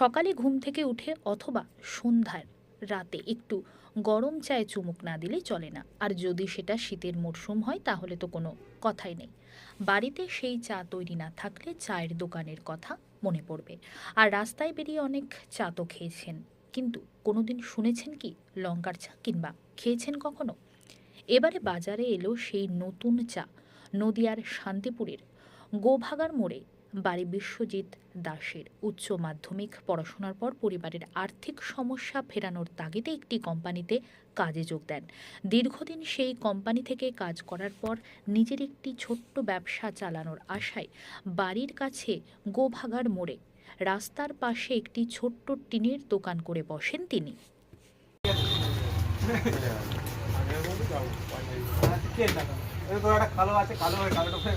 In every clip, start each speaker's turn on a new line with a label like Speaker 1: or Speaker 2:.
Speaker 1: সকালে ঘুম থেকে উঠে অথবা সন্ধ্যার রাতে একটু গরম চায়ে চুমুক না দিলে চলে না। আর যদি সেটা শীতের মরশুম হয়, তাহলে তো কোনো কথাই নেই। বাড়িতে সেই চা তৈরি না থাকলে চায়ের দোকানের কথা মনে পড়বে। আর রাস্তায় বেরিয়ে অনেক চা তো খেয়েছেন। কিন্তু কোনোদিন শুনেছেন কি, লঙ্কার চা কিংবা খেয়েছেন কখনো? এবারে বাজারে এলো সেই নতুন চা, নদিয়ার শান্তিপুরের গোভাগার মোড়ে বাড়ি বিশ্বজিৎ দাসের উচ্চ মাধ্যমিক পড়াশোনার পর পরিবারের আর্থিক সমস্যা ফেরানোর তাগিদে একটি কোম্পানিতে কাজে যোগ দেন। দীর্ঘদিন সেই কোম্পানি থেকে কাজ করার পর নিজের একটি ছোট্ট ব্যবসা চালানোর আশায় বাড়ির কাছে গোভাগার মোড়ে রাস্তার পাশে একটি ছোট্ট টিনের দোকান করে বসেন তিনি।
Speaker 2: কালো আছে কালো হয়ে কালোটা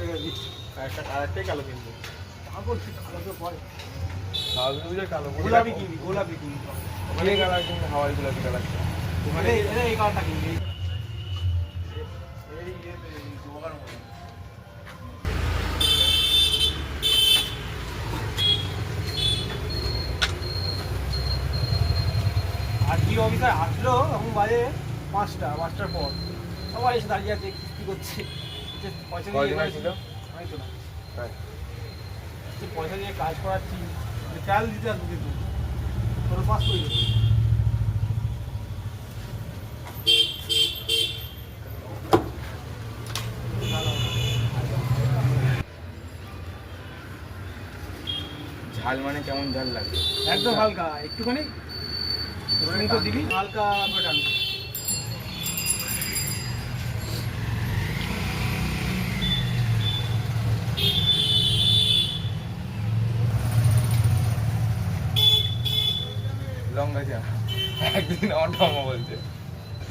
Speaker 3: একটা কালারটাই কালো কিনবো
Speaker 2: গোলাপি কিনবি গোলাপি কিনবি
Speaker 3: কালার কিনবো? হাওয়াই গুলাপি কালার
Speaker 2: এই- কালারটা কিনবি। আর কি অফিসার আসলো এখন বাজে পাঁচটা পাঁচটার পর। সবাই এসে দাঁড়িয়ে আছে কি করছে? পয়সা
Speaker 3: ছিল?
Speaker 2: আমি তো না
Speaker 3: তাই।
Speaker 2: পয়সা দিয়ে কাজ করাচ্ছি চাল দিতে আসব কিন্তু। তোর পাস করে
Speaker 3: ঝাল মানে কেমন ঝাল লাগে?
Speaker 2: একদম হালকা একটুখানি তো দিবি। হালকা বাটান
Speaker 3: একদিন আমার ঠাম্মা বলছে।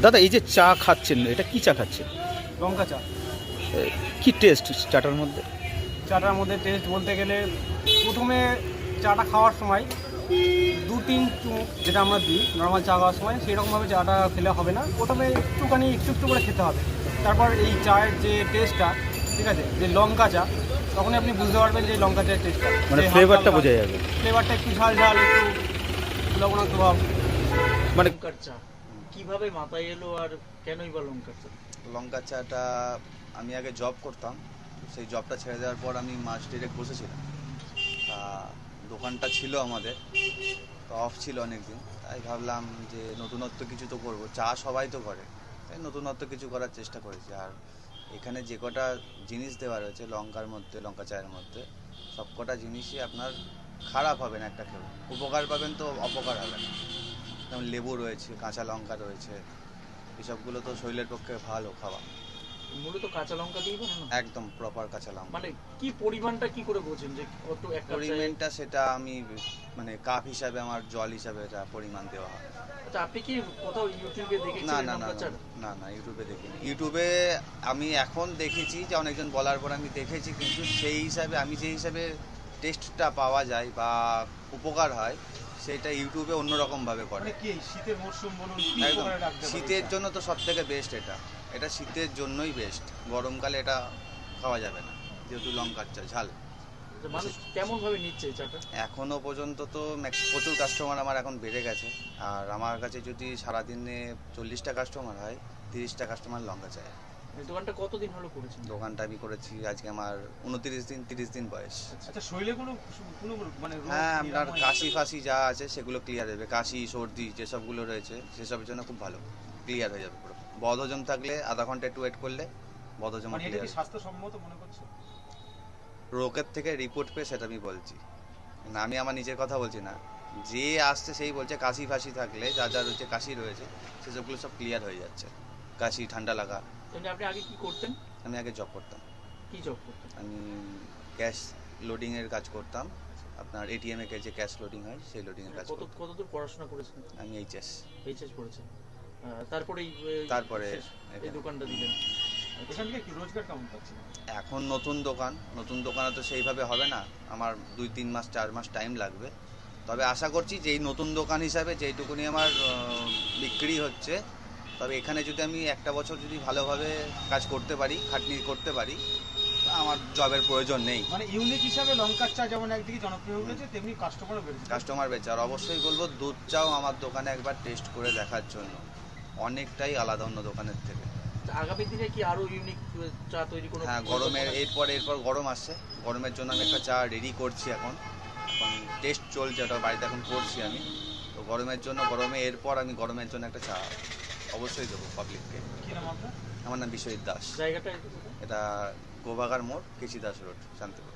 Speaker 4: দাদা এই যে চা খাচ্ছেন এটা কি চা খাচ্ছেন?
Speaker 2: লঙ্কা চা।
Speaker 4: এ, কি টেস্ট চাটার মধ্যে?
Speaker 2: চাটার মধ্যে টেস্ট বলতে গেলে প্রথমে চাটা খাওয়ার সময় দু তিন চুমুক যেটা আমরা দিই নর্মাল চা খাওয়ার সময় সেরকমভাবে চাটা খেলে হবে না। প্রথমে একটুখানি একটু একটু করে খেতে হবে। তারপর এই চায়ের যে টেস্টটা ঠিক আছে যে লঙ্কা চা তখনই আপনি বুঝতে পারবেন যে লঙ্কা চায়ের টেস্টটা
Speaker 4: মানে ফ্লেভারটা বোঝা যাবে।
Speaker 2: ফ্লেভারটা একটু ঝাল ঝাল একটু লবণাক্ত ভাব।
Speaker 4: মানে
Speaker 5: লঙ্কার চা। কীভাবে মাথায় এলো আর কেনই বা লঙ্কার চা?
Speaker 6: লঙ্কা চাটা আমি আগে জব করতাম সেই জবটা ছেড়ে দেওয়ার পর আমি মাস ডিরেক্ট বসেছিলাম। তা দোকানটা ছিল আমাদের তো অফ ছিল অনেক দিন তাই ভাবলাম যে নতুনত্ব কিছু তো করব। চা সবাই তো করে তাই নতুনত্ব কিছু করার চেষ্টা করেছি। আর এখানে যে কটা জিনিস দেওয়া রয়েছে লঙ্কার মধ্যে লঙ্কা চায়ের মধ্যে সব কটা জিনিসই আপনার খারাপ হবে না একটা কেউ। উপকার পাবেন তো অপকার হবে না। যেমন লেবু রয়েছে কাঁচা লঙ্কা রয়েছে এসবগুলো তো শরীরের পক্ষে ভালো খাওয়া।
Speaker 5: মূলত কাঁচা লঙ্কা দিয়ে বানানো?
Speaker 6: একদম প্রপার কাঁচা লঙ্কা।
Speaker 5: মানে কি পরিমাণটা কি করে বোঝেন যে কত এক
Speaker 6: পরিমাণটা সেটা আমি মানে কাপ হিসাবে আমার জল হিসাবে এটা পরিমাণ দেওয়া হয়।
Speaker 5: আচ্ছা আপনি কি কোথাও ইউটিউবে
Speaker 6: না না না না, না না ইউটিউবে দেখিনি। ইউটিউবে আমি এখন দেখেছি যে অনেকজন বলার পর আমি দেখেছি কিন্তু সেই হিসাবে আমি যে হিসাবে টেস্টটা পাওয়া যায় বা উপকার হয় সেটা ইউটিউবে অন্যরকমভাবে করে।
Speaker 2: মানে কি শীতের মরশুম বলুন
Speaker 6: একদম। শীতের জন্য তো সব থেকে বেস্ট এটা। এটা শীতের জন্যই বেস্ট গরমকালে এটা খাওয়া যাবে না যেহেতু লঙ্কার চা ঝাল।
Speaker 5: যে মানুষ কেমন ভাবে নিচ্ছে চাটা?
Speaker 6: এখনও পর্যন্ত তো প্রচুর কাস্টমার আমার এখন বেড়ে গেছে। আর আমার কাছে যদি সারাদিনে চল্লিশটা কাস্টমার হয় তিরিশটা কাস্টমার লঙ্কা চায়
Speaker 5: দোকানটা কতদিন হলো করেছেন?
Speaker 6: দোকানটা আমি করেছি আজকে আমার উনত্রিশ দিন তিরিশ দিন বয়স।
Speaker 2: আচ্ছা শরীরে কোনো কোনো মানে
Speaker 6: হ্যাঁ আপনার কাশি ফাশি যা আছে সেগুলো ক্লিয়ার হবে কাশি সর্দি যেসবগুলো রয়েছে সেসবের জন্য খুব ভালো। ক্লিয়ার হয়ে যাবে পুরো। বদহজম থাকলে আধা ঘণ্টা একটু ওয়েট করলে বদহজম
Speaker 2: মানে এটা
Speaker 6: ক্লিয়ার
Speaker 2: স্বাস্থ্যসম্মত মনে করছ
Speaker 6: রোগের থেকে রিপোর্ট পেয়ে সেটা আমি বলছি। না আমি আমার নিজের কথা বলছি না। যে আসছে সেই বলছে কাশি ফাশি থাকলে যা যা রয়েছে কাশি রয়েছে সেসবগুলো সব ক্লিয়ার হয়ে যাচ্ছে। কাশি ঠান্ডা লাগা।
Speaker 5: এমনি আপনি আগে কি করতেন?
Speaker 6: আমি আগে জব করতাম।
Speaker 5: কি জব করতেন?
Speaker 6: আমি ক্যাশ লোডিংয়ের কাজ করতাম। আপনার এটিএমে যে ক্যাশ লোডিং হয় সেই লোডিংয়ের কাজ
Speaker 5: কত কতদূর পড়াশোনা করেছেন?
Speaker 6: আমি এইচএস
Speaker 5: এইচএস পড়েছেন। তারপরে
Speaker 6: তারপরে
Speaker 5: এই দোকানটা দিলেন।
Speaker 2: এখান থেকে কি রোজগার কেমন পাচ্ছেন?
Speaker 6: এখন নতুন দোকান। নতুন দোকানে তো সেইভাবে হবে না। আমার দুই তিন মাস চার মাস টাইম লাগবে। তবে আশা করছি যে এই নতুন দোকান হিসাবে যেইটুকুনি আমার বিক্রি হচ্ছে তবে এখানে যদি আমি একটা বছর যদি ভালোভাবে কাজ করতে পারি খাটনি করতে পারি আমার জবের প্রয়োজন নেই।
Speaker 7: মানে ইউনিক হিসাবে লঙ্কার চা যেমন একদিকে জনপ্রিয় হয়ে উঠেছে তেমনি কাস্টমারও বেড়েছে।
Speaker 6: কাস্টমার বেচে আর অবশ্যই বলব দুধ চাও আমার দোকানে একবার টেস্ট করে দেখার জন্য। অনেকটাই আলাদা অন্য দোকানের থেকে।
Speaker 5: আগামী দিনে কি আরও ইউনিক চা তৈরি কোনো
Speaker 6: হ্যাঁ গরমের এরপর এরপর গরম আসছে। গরমের জন্য আমি একটা চা রেডি করছি এখন। এখন টেস্ট চলছে ওটা বাড়িতে এখন করছি আমি। তো গরমের জন্য গরমে এরপর আমি গরমের জন্য একটা চা অবশ্যই দেবো পাবলিককে
Speaker 7: কি।
Speaker 6: আমার নাম বিশ্বজিৎ দাস।
Speaker 5: জায়গাটা
Speaker 6: এটা গোবাগার মোড় কেশি দাস রোড শান্তিপুর।